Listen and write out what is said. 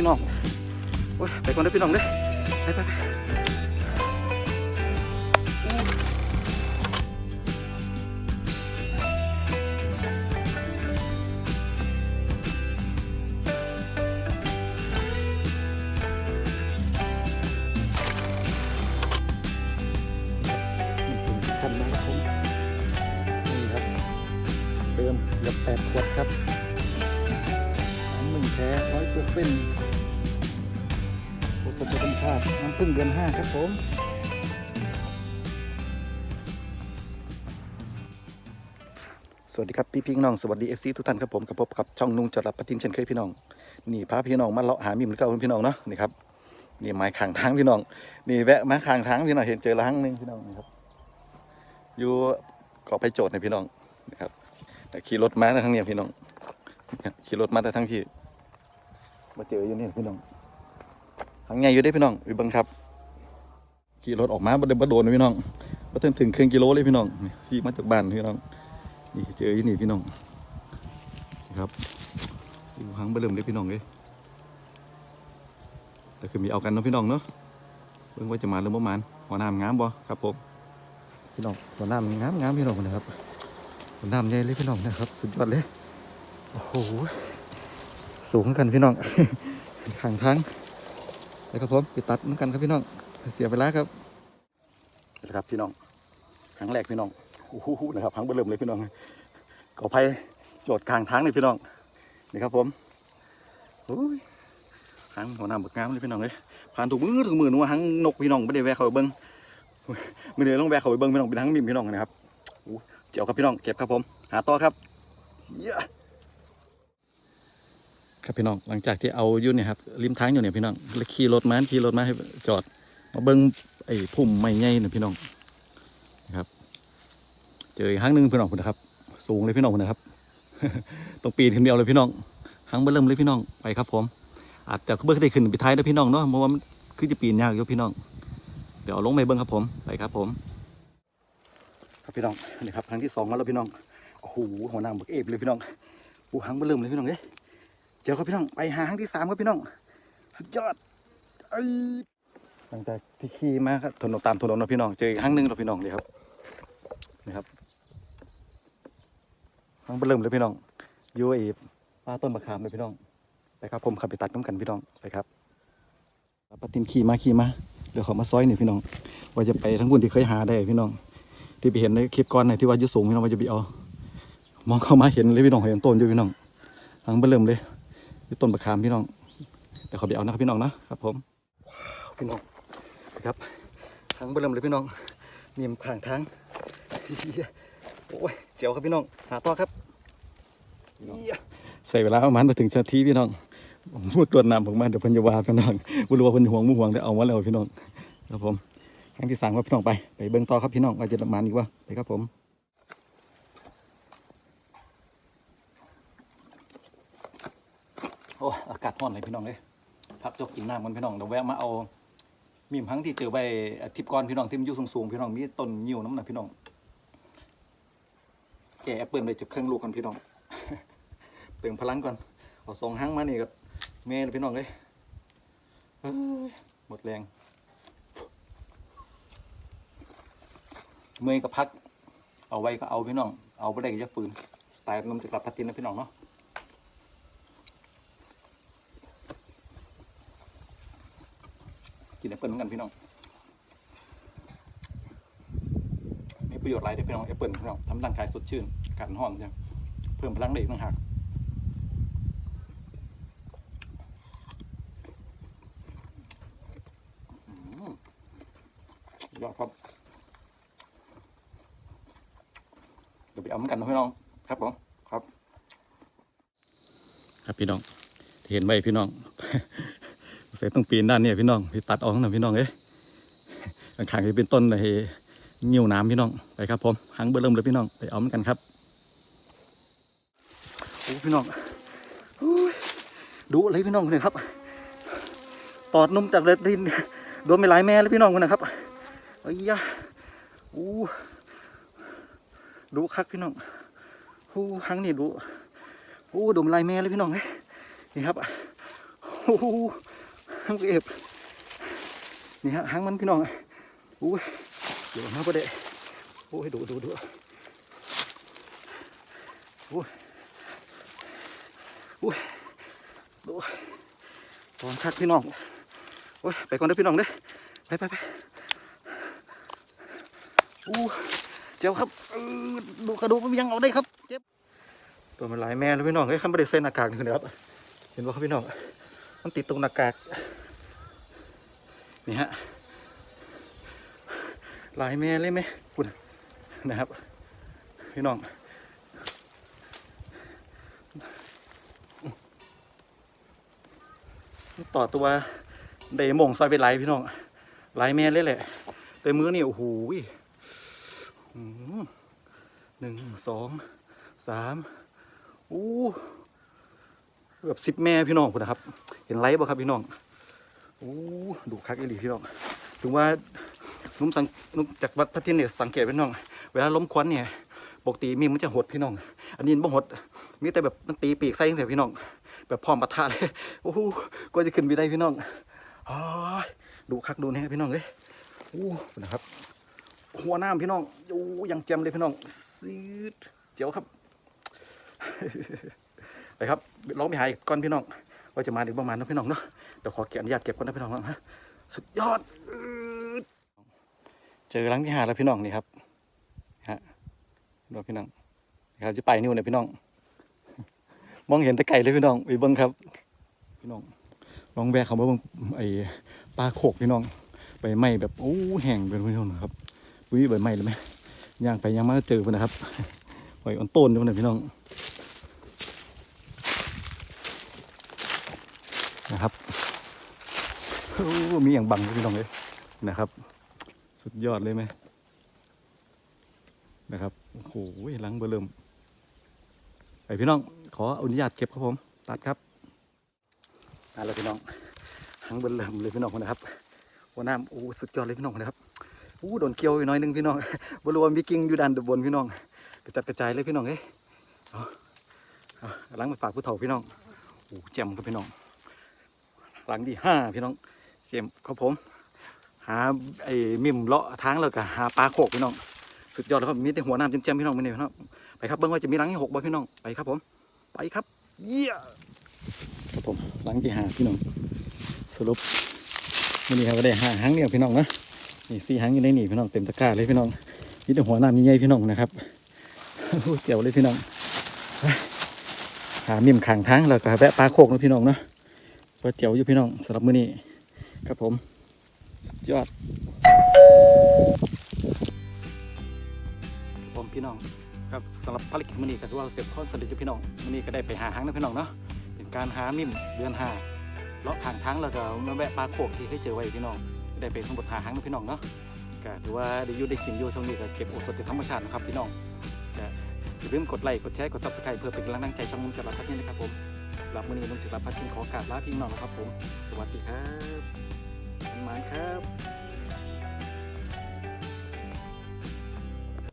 พี่น้องโอ้ยไปก่อนเด้อพี่น้องเด้อไปไปไปทำนะครับผมนี่ครับ เติมเกือบแปดขวดครับน้ำหนึ่งแท้ร้อยเปอร์เซ็นต์ สถธรรมชาติน้ำพึ่งเดือนห้าครับผมสวัสดีครับพี่พี่น้องสวัสดีเอฟซีทุกท่านครับผมกับพบกับช่องนุ่งจรัดปะทินเช่นเคยพี่น้องนี่พาพี่น้องมาเลาะหามิมเก่าพี่น้องเนาะนี่ครับนี่ไม้ขางทางพี่น้องนี่แวะมาขางทางพี่น้องเห็นเจอละหังหนึงพี่น้องนี่ครับอยู่เกาะไปโจทย์ในพี่น้องนะครับขี่รถมาแต่ทั้งเนี้ยพี่น้องขี่รถมาแต่ทั้งที่มาเจออยู่นี่พี่น้อง ทางใหญ่อยู่ได้พี่น้องวิบังครับ ขี่รถออกมาบ่เดินบ่โดนพี่น้องบ่ถึงถึงครึ่งกิโลเลยพี่น้องนี่ขี่มาจากบ้านพี่น้อง นี่เจออยู่นี่พี่น้องนะครับดูหางเบิ่มเลยพี่น้องเลยแต่คือมีเอากันเนาะพี่น้องเนาะเบิ่งว่าจะมาหรือบ่มานหัวหน้ำงามบ่ครับผมพี่น้องหัวน้ำงามงามพี่น้องนะครับหัวน้ำใหญ่เลยพี่น้องนะครับ สุดยอดเลยโอ้โหสูงกันพี่น้องข้างทา งไปครับผมไปตัดเหมือนกันครับพี่น้องเสียเวลาครับนะครับพี่น้องครั้งแรกพี่น้องโอ้โหนะครับครั้งเบิ่มเลยพี่น้องก่อไผ่โจทย์ข้างทางเลยพี่น้องนี่ครับผมโอ้ยครั้งหัวหน้ำบึกงามเลยพี่น้องเลยผ่านถูกมือถูกมือหนูว่างนกพี่น้องไม่ได้แวะเขาไปเบิ้งไมือเดียวต้องแวะเขาไปเบิ้งพี่น้องเป็นทั้งมิมพี่น้องนะครับเจียวครับพี่น้องเก็บครับผม หาต่อครับเย้ ครับพี่น้องหลังจากที่เอายู่เนี่ยครับริมทางอยู่เนี่ยพี่น้องแล้วขี่รถมาขี่รถมาให้จอด มาเบิ้งไอ้พุ่มไม้ใหญ่เนี่ยพี่น้องนะครับ เจออีกครั้งหนึ่งพี่น้องคุณนะครับ สูงเลยพี่น้องคุณนะครับต้องปีนขึ้นเดียวเลยพี่น้องครั้งเบื่อเริ่มเลยพี่น้องไปครับ ผม อาจจะเบิ้งได้ขึ้นไปท้ายนะพี่น้องเนาะเพราะว่ามันคือจะปีนยากอยู่พี่น้อง เดี๋ยวลงไปเบิ้งครับผมไปครับผม ครับพี่น้องนี่ครับครั้งที่สองมาแล้วพี่น้องโอ้โหหัวหน้าบึกเอฟเลยพี่น้องปูหังเบื่อเริ่มเลยพี่น้องเอ้ ยเจอครับพี่น้องไปหาครั้งที่สามครับพี่น้อง สุดยอดไอ้ยหลังจากที่ขี่มาครับถนนตามถนนนะพี่น้องเจออีกครั้งหนึ่งแล้วพี่น้องเลยครับนี่ครับหังเบิ่มเลยพี่น้องยูไอ้ป้าต้นมะขามเลยพี่น้องไปครับผมขับไปตัดน้ำกันพี่น้องไปครับปฏินขี่มาขี่มาเดี๋ยวเขามาซอยหนี่พี่น้อง ว่าจะไปทั้งบุญที่เคยหาได้พี่น้อง ที่ไปเห็นในคลิปก่อนในที่ว่ายุสูงพี่น้องว่าจะไปเอามองเข้ามาเห็นเลยพี่น้องเห็นต้นอยู่พี่น้องหางเบิ่มเลย อยู่ต้นประคามพี่น้องเดี๋ยวเขาไปเอานะครับพี่น้องนะครับผมว้าวพี่น้องนะครับหางเบิ่มเลยพี่น้องมีมข้างทางเหี้ยโอ้ยเจียวครับพี่น้องหาต่อครับเหี้ยใส่เวลาประมาณมาถึงนาทีพี่น้องผมพูดตัวน้ำผมมาเดี๋ยวเพันอยาวาพี่น้องไม่รู้ว่าเพันห่วงมือห่วงแต่เอามาแล้วพี่น้องครับผมครั้งที่สามครับพี่น้องไปไปเบิ้งต่อครับพี่น้องว่าจะประมาณอีกว่าไปครับผม อ้อากาศร้อนเลยพี่น้องเลยพักจกกินน้ำกันพี่น้องเดี๋ยวแวะมาเอามีมพังที่เจอไปอาทิตย์ก่อนพี่น้องที่มันอยู่สูงๆพี่น้องมีต้นยิ้วน้ำหนักพี่น้องแกะแอปเปิลไปจุดเครื่องลูกกันพี่น้องเติมพลังก่อนเอาสองห้างมานี่ก็เมย์พี่น้องเลยหมดแรงเมื่อก็พัก เอาไว้ก็เอาพี่น้อง เอาไปได้ก็จะปืนสไตล์นมจะกลับพัดตินนะพี่น้องเนาะ กินแอปเปิลเหมือนกันพี่น้องมีประโยชน์หลายเด้พี่น้องแอปเปิลพี่น้องทำร่างกายสดชื่นกันห้อนจ้ะเพิ่มพลังได้อีกต่างหากยอดครับเดี๋ยวไปเอาเหมือนกันนะพี่น้องครับผมครับ ครับพี่น้องเห็นไหมพี่น้อง เสร็จต้องปีนด้านนี้พี่น้องพี่ตัดออกนะพี่น้องเอ้ยข้างๆจะเป็นต้นไอ้เงี้ยวน้ำพี่น้องไปครับผมหังเบอร์เริ่มเลยพี่น้องไปเอามือนกันครับโอ้พี่น้องดูอะไรพี่น้องคนนี้ครับ ตอดนมจากเลดดินโดนไปหลายแม่เลยพี่น้องคนนะครับเอ้ยะอู้ดูคักพี่น้องอู้หังนี่ดูอู้ดมลายแม่เลยพี่น้องเอ้ยนี่ครับโอ้างเก็บนี่ฮะหางมันพี่น้องโอ้ยเดี๋ยวมาประเดะโอ้ยดูดูดูโอ้ยโอ้ยดูตอนชักพี่น้องโอ้ยไปก่อนเด้อพี่น้องเด้อไปไปไปโอ้เจ้าครับดูกระดูกมันยังเอาได้ครับเจ็บตัวมันหลายแม่แล้วพี่น้องเฮ้ยข้าไม่ได้ใส่หน้ากากนี่นะครับ เห็นว่าครับพี่น้องมันติดตรงหน้ากาก นี่ฮะหลายแม่เลยไหมคุณนะครับ พี่น้องต่อตัวเดมงซอยไปไหลายพี่น้องหลายแม่เลยแหละแต่มือนี่โอ้โหหนึ่งสองสามอู้เกือบสิบแม่พี่น้องคุณนะครับ เห็นไลฟ์บ่ครับพี่น้อง โอ้ดูคักอีหลีพี่น้องถึงว่านุ่มสังนุ่มจากวัดพระทินเนี่ยสังเกตพี่น้อง เวลาล้มควันเนี่ยปกติมีมันจะหดพี่น้อง อันนี้มันบ่หด มีแต่แบบมันตีปีกใส่ตั้งแต่พี่น้อง แบบพร้อมปะทะเลยโอ้โหกว่าจะขึ้นไปได้พี่น้องอดูคักดูนี่พี่น้องเลยโอ้นะครับ หัวน้ำพี่น้องโอ้ยังแจ่มเลยพี่น้องซีดเจ๋วครับไปครับลองไปหาอีกก้อนพี่น้อง ว่าจะมาถึงประมาณนั้นพี่น้องเนาะเดี๋ยวขอเก็บอนุญาตเก็บก่อนนะพี่น้องนะสุดยอด เจอรังที่หาแล้วพี่น้องนี่ครับฮะดูพี่น้องครับจะไปนิ้วเนี่ยพี่น้อง มองเห็นแต่ไก่เลยพี่น้องไปเบิ้งครับ พี่น้องลองแวะเขามาเบิ้งไอ้ปลาโขกพี่น้องใบไม้แบบโอ้แห้งเป็นพี่น้องครับวิใบไม้เลยไหมย่างไปย่างมาเจอเพิ่นนะครับหอยอ่อนต้นด้วยนะพี่น้อง นะครับโอ้มีอย่างบังพี่น้องเลยนะครับ สุดยอดเลยไหมนะครับโอ้โหหลังเบอร์เริ่มไปพี่น้องขออนุญาตเก็บครับผม ตัดครับนั่นแหละพี่น้องหลังเบอร์เริ่มเลยพี่น้องนะครับหัวน้ำโอ้สุดยอดเลยพี่น้องนะครับโอ้โดนเกี่ยวอีกหน้อยนึงพี่น้องบริวมีกิ่งอยู่ด้านบนพี่น้องกระจัดกระจายเลยพี่น้องเอ้ยเอาเอาหลังมาฝากผู้เฒ่าพี่น้องโอ้แจ่มครับพี่น้อง หลังที่ห้าพี่น้องเกมครับผม หาไอ้มิมเลาะทางแล้วก็หาปลาโขกพี่น้องสุดยอดแล้วครับมีแต่หัวน้ำเจ็มๆพี่น้องไม่เนี่ยพี่น้องไปครับเบิ้งว่าจะมีหลังที่หกบ่พี่น้องไปครับผม ไปครับ เยี่ยครับผมหลังที่ห้าพี่น้องสรุปวันนี้ครับก็ได้ห้าหางเดียวพี่น้องนะนี่สี่หางอยู่ในนี่พี่น้องเต็มตะกร้าเลยพี่น้องมีแต่หัวน้ำใหญ่พี่น้องนะครับโอ้เจ๋วเลยพี่น้องหามิมขังทางแล้วก็แวะปลาโขกนะพี่น้องเนาะ เปิดเจียวอยู่พี่น้องสำหรับมื้อนี้ครับผม ยอดผมพี่น้องครับสำหรับภารกิจมื้อนี้ก็ถือว่าเสร็จข้อสำเร็จอยู่พี่น้องมื้อนี้ก็ได้ไปหาหางนะพี่น้องเนาะเป็นการหานิ่มเดือนหาเลาะทางทางแล้วก็มาแวะปลาโขกที่เคยเจอไว้พี่น้อง ได้ไปทั้งหมดหาหางนะพี่น้องเนาะก็ถือว่าได้ยู่ได้กินอยู่ช่วงนี้ก็เก็บโอสถจากธรรมชาตินะครับพี่น้องอย่าลืมกดไลค์กดแชร์กด subscribe เพื่อเป็นกำลังใจช่องนุ่มจัดรับพัดนี้นะครับผม สำหรับมื้อนี้นุ่มจักรพัฒน์ขอกราบลาพี่น้องนะครับผม สวัสดีครับมันมานครับ